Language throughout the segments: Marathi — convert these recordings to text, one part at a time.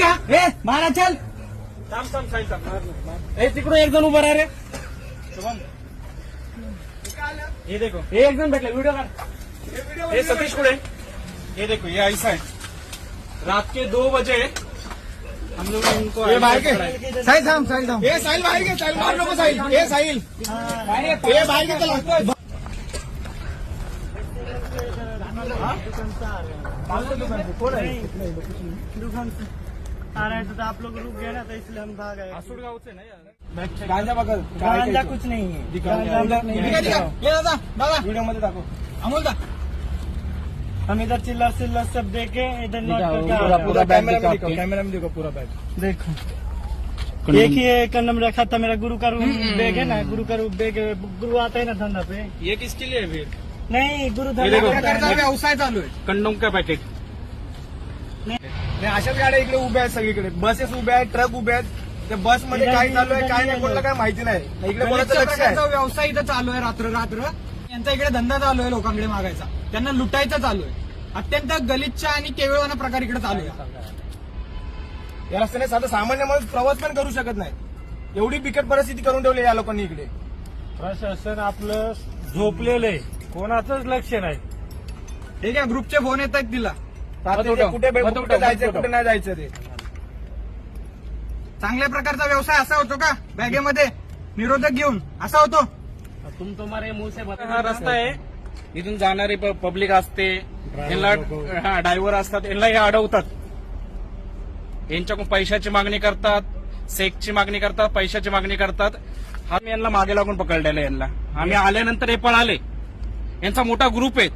का? हे मारा चल। हे तिकडून एक जण उभं राहा रे। ये देखो। हे एक जण भेटले व्हिडिओ काढ. ये सतीश कुड़े ये देखो ये ऐसा है रात के दो बजे हम लोग इनको ये बाहर के। ये साहिल थांब साहिल थांब। हे साहिल बाहेर घे साहिल मार नको साहिल। हे साहिल। हे बाहेर घे त्याला दुकान से आ रहे थे तो आप लोग रुक गए ना तो इसलिए हम भाग आए। गांजा गांजा कुछ नहीं गांजा नहीं ठीक आहे ठीक आहे ये दादा दादा। व्हिडिओ मध्ये दाखव अमोल दा। हम इधर चिल्लर चिल्लर सब देखे इधर नोट करके पूरा रहे पूरा। कैमरा में दिखाओ कैमरा में दिखाओ पूरा बैग। देखो। एक ही एक नंबर रखा था मेरा गुरु का रूम बैग है ना गुरु का रूप बैग गुरु आता है ना धंधा पे। ये किसके लिए है फिर? नहीं गुरु धंधा है। व्यवसाय चालू आहे कंडोम का पैकेट। आणि अशाच गाड्या इकडे उभ्या आहेत सगळीकडे. बसेस उभ्या आहेत ट्रक उभ्या आहेत. त्या बसमध्ये काय चालू आहे काय नाही कोणाला काय माहिती नाही. इकडे कोणाचं लक्ष आहे? व्यवसाय इथं चालू आहे रात्र रात्र. यांचा इकडे धंदा चालू आहे लोकांकडे मागायचा. त्यांना लुटायचा चालू आहे. अत्यंत गलिच्छ आणि केवळवाना प्रकार इकडे चालू आहे. या रस्त्याने साधं सामान्य माणूस प्रवास पण करू शकत नाही. एवढी बिकट परिस्थिती करून ठेवली या लोकांनी इकडे. प्रशासन आपलं झोपलेलं आहे. कोणाचंच लक्ष नाही. ठीक आहे ग्रुपचे फोन येत आहेत तिला. रात्री कुठे कुठे जायचं कुठे नाही जायचं ते. चांगल्या प्रकारचा व्यवसाय असा होतो का? बॅगेमध्ये निरोधक घेऊन. असा होतो? तुम तुम्हारे मुंह से बता हा रस्ता आहे. इथून जाणारी पब्लिक असते. यांना हा ड्रायव्हर असतात. यांना हे अडवतात. यांच्याकडून पैशाची मागणी करतात. सेकची मागणी करतात. पैशाची मागणी करतात. हा मी यांना मागे लागून पकडलेला यांना. आम्ही आल्यानंतर हे पळाले यांचा मोठा ग्रुप आहे.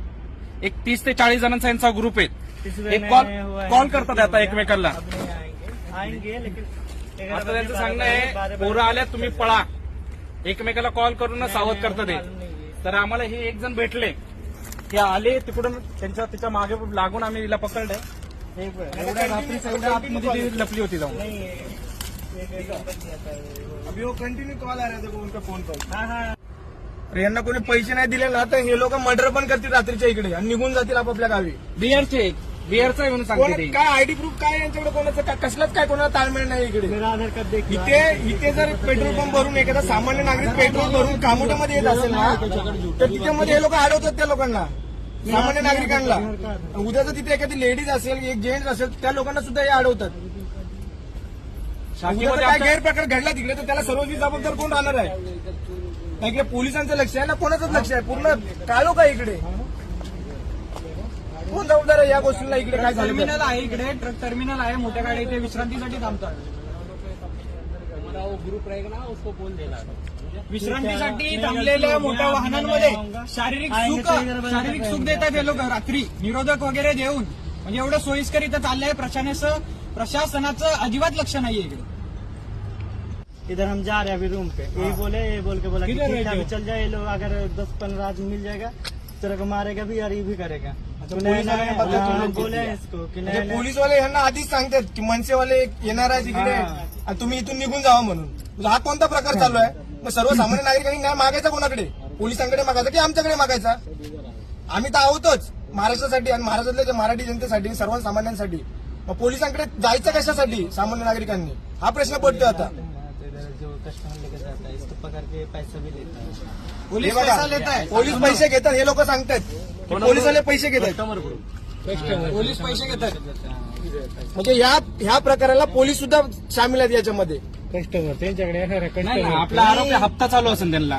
एक तीस ते चाळीस जणांचा यांचा ग्रुप आहे. एक कॉल है। कॉल करतात आता एकमेकांना अब नहीं आएंगे। आएंगे लेकिन आता त्यांचं सांगणं आहे पोरं आल्यात तुम्ही पळा। एकमेकाला कॉल करून सावध करतात ते तर आम्हाला हे एक जण भेटले. ते आले तिकडून त्यांच्या तिच्यामागे लागून आम्ही तिला पकडले. एवढ्या रात्रीच एवढ्या आतमध्ये ती लपली होती जाऊन. अभी वो कंटिन्यू कॉल आ रहे थे उनका फोन कॉल हाँ हाँ. अरे यांना कोणी पैसे नाही दिले ना तर हे लोक मर्डर पण करतील रात्रीच्या इकडे. आणि निघून जातील आपापल्या गावी. बिअरचे बिअरचं आहे म्हणून सांगते कोण- ते. काय आयडी प्रूफ काय यांच्याकडे कोणाचं? काय कसलाच काय कोणाला ताळमेळ नाही इकडे. मेरा आधार कार्ड देख। इथे इथे जर पेट्रोल पंप भरून एखादा सामान्य नागरिक पेट्रोल भरून कामोट्यामध्ये येत असेल ना तर तिथे मध्ये हे लोक अडवतात त्या लोकांना. सामान्य नागरिकांना. उद्या जर तिथे एखादी लेडीज असेल एक जेंट्स असेल त्या लोकांना सुद्धा हे अडवतात. उद्या जर शाखेमध्ये काय गैरप्रकार घडला तिकडे तर त्याला सर्वची जबाबदार कोण राहणार आहे? की पोलिसांचं लक्ष आहे ना? कोणाचंच लक्ष आहे? पूर्ण काळो का इकडे? कोण जबाबदार आहे या गोष्टीला इकडे काय झालं टर्मिनल आहे इकडे ट्रक टर्मिनल आहे. मोठ्या गाड्या इथे विश्रांतीसाठी थांबतात. विश्रांतीसाठी थांबलेल्या मोठ्या वाहनांमध्ये शारीरिक सुख शारीरिक सुख देतात हे लोक रात्री. निरोधक वगैरे देऊन. म्हणजे एवढं सोयीस्कर इथं चाललंय प्रशासनाचं प्रशासनाचं अजिबात लक्ष नाहीये इकडे. इधर हम जा रहे हैं अभी रूम पे। यही बोले ये बोल के बोला कि ठीक है अभी? चल जाए ये लोग अगर दस पंद्रह आदमी मिल जाएगा तेरे को मारेगा भी और ये भी करेगा। तो पोलीस नए- आने नए- के बदले तुम लोग बोले किती इसको कि म्हणजे नए नए पोलीसवाले यांना आधीच सांगतात की मनसेवाले येणार आहे तिकडे. आणि तुम्ही इथून निघून जावा म्हणून. म्हणजे हा कोणता प्रकार चालू आहे? मग सर्वसामान्य नागरिकांनी न्याय मागायचा कोणाकडे? पोलिसांकडे मागायचा की आमच्याकडे मागायचा? आम्ही तर आहोतच महाराष्ट्रासाठी आणि महाराष्ट्रातल्या मराठी जनतेसाठी सर्वसामान्यांसाठी. मग पोलिसांकडे जायचं कशासाठी सामान्य नागरिकांनी? हा प्रश्न पडतोय आता. तो कस्टमर जाता है इसको पकड़ के पैसा भी लेता है। हे पोलीस पैसा लेत आहे पोलीस पैसे घेतात हे लोक सांगतात की पोलिसवाले पैसे घेतात. पोलीस पैसे घेतात. म्हणजे ह्या ह्या प्रकाराला पोलीस सुद्धा सामील आहेत याच्यामध्ये. कस्टमर त्यांच्याकडे येणार आहे नाही ना आपला आरोपी हप्ता चालू असेल त्यांना.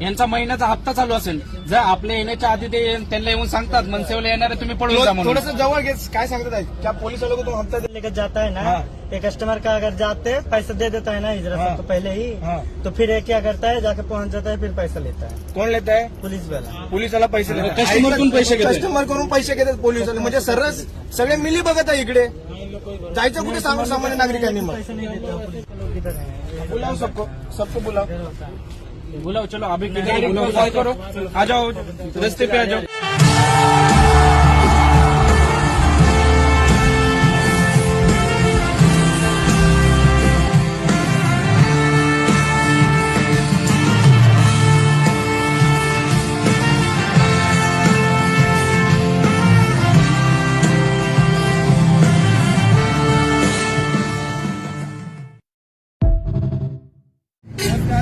यांचा महिन्याचा हप्ता चालू असेल. जर आपल्या येण्याच्या आधी ते त्यांना येऊन सांगतात मनसेवाले येणार आहे, तुम्ही पळून जा म्हणून. थोडस जवळ घे काय सांगतात आहे? क्या पोलीस वालों को तुम हफ्ता दे- लेकर जाता है ना हाँ। ये कस्टमर का अगर जाते हैं पैसा दे देता है ना इधर हाँ। तो पहले ही. हाँ। तो फिर ये क्या करता है जाके पहुंच जाता है फिर पैसा लेता है। कोण लेत आहे पुलिस वाला। पोलीस वाला पैसे देतात. कस्टमरकडून पैसे घेतात. कस्टमरकडून पैसे घेतात पोलीस वाले म्हणजे सर्रास सगळे मिली बघत आहे इकडे. जायचं कुठे सांगू सामान्य नागरिकांनी मग? पैसा नहीं देता पुलिस लोग इधर हैं बुलाव सबको. सबको बुलाव. बुलाओ चलो अभी किधर बुलाओ कॉल करो। आ जाओ रस्ते पे आ जाओ।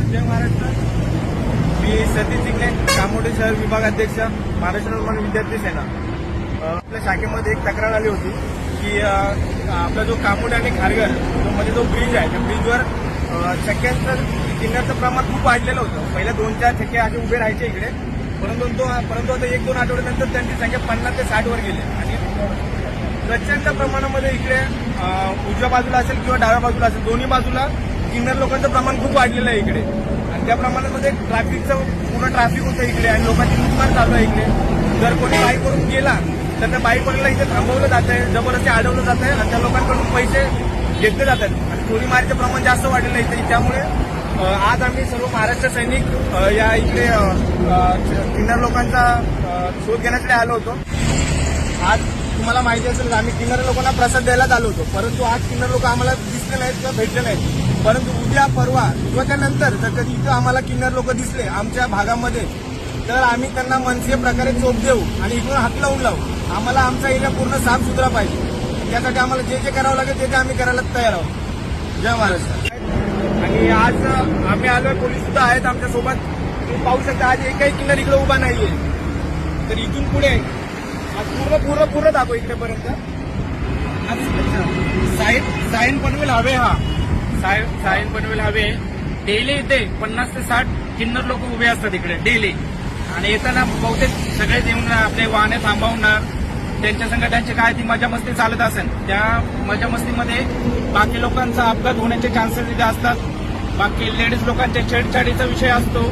जय महाराष्ट्र। सतीश जिंकणे कामोडे शहर विभागाध्यक्ष महाराष्ट्र निर्माण विद्यार्थी सेना. आपल्या शाखेमध्ये एक तक्रार आली होती की आपला जो कामोटे आणि खारघरमध्ये जो ब्रिज आहे त्या ब्रिजवर छक्क्यांचं किन्नरचं प्रमाण खूप वाढलेलं होतं. पहिल्या दोन चार छक्के असे उभे राहायचे इकडे. परंतु तो परंतु आता एक दोन आठवड्यानंतर त्यांची संख्या पन्नास ते साठ वर गेली. आणि प्रचंड प्रमाणामध्ये इकडे उजव्या बाजूला असेल किंवा डाव्या बाजूला असेल दोन्ही बाजूला किन्नर लोकांचं प्रमाण खूप वाढलेलं आहे इकडे. आणि त्या ट्रॅफिकचं पूर्ण ट्रॅफिक होतं इकडे आणि लोकांची नुकसान चालू आहे इकडे. जर कोणी बाईकवरून गेला तर त्या बाईकवरला इथे थांबवलं जात आहे जबरदस्ती अडवलं जात आहे आणि त्या लोकांकडून पैसे घेतले जातात आणि चोरी मारीचं प्रमाण जास्त वाढलेलं आहे इथे. त्यामुळे आज आम्ही सर्व महाराष्ट्र सैनिक या इकडे किन्नर लोकांचा शोध घेण्यासाठी आलो होतो. आज तुम्हाला माहिती असेल आम्ही किन्नर लोकांना प्रसाद द्यायलाच आलो होतो. परंतु आज किन्नर लोक आम्हाला दिसले नाहीत किंवा भेटले नाहीत. परंतु उद्या परवा किंवा त्यानंतर जर कधी इथं आम्हाला किन्नर लोक दिसले आमच्या भागामध्ये तर आम्ही त्यांना मनसे प्रकारे चोप देऊ आणि इकडून हात लावून लावू. आम्हाला आमचा एरिया पूर्ण साफ सुथरा पाहिजे. त्यासाठी आम्हाला जे जे करावं लागेल ते ते आम्ही करायला तयार आहोत. जय महाराष्ट्र आणि आज आम्ही आलोय पोलीस सुद्धा आहेत आमच्यासोबत तुम्ही पाहू शकता आज एकही किन्नर इकडे उभा नाहीये. तर इथून पुढे पूर्ण पूर्ण पूर्ण दाखव इकडेपर्यंत साईन साईन पनवेल हवे हा. साईन सायन पनवेल हवे. डेली इथे पन्नास ते साठ किन्नर लोक उभे असतात इकडे डेली. आणि येताना बहुतेक सगळेच येऊन आपले वाहने थांबवणार. त्यांच्या संग काय ती मजा मस्ती चालत असेल त्या मजा मस्तीमध्ये बाकी लोकांचा अपघात होण्याचे चान्सेस इथे असतात. बाकी लेडीज लोकांच्या छेडछाडीचा विषय असतो.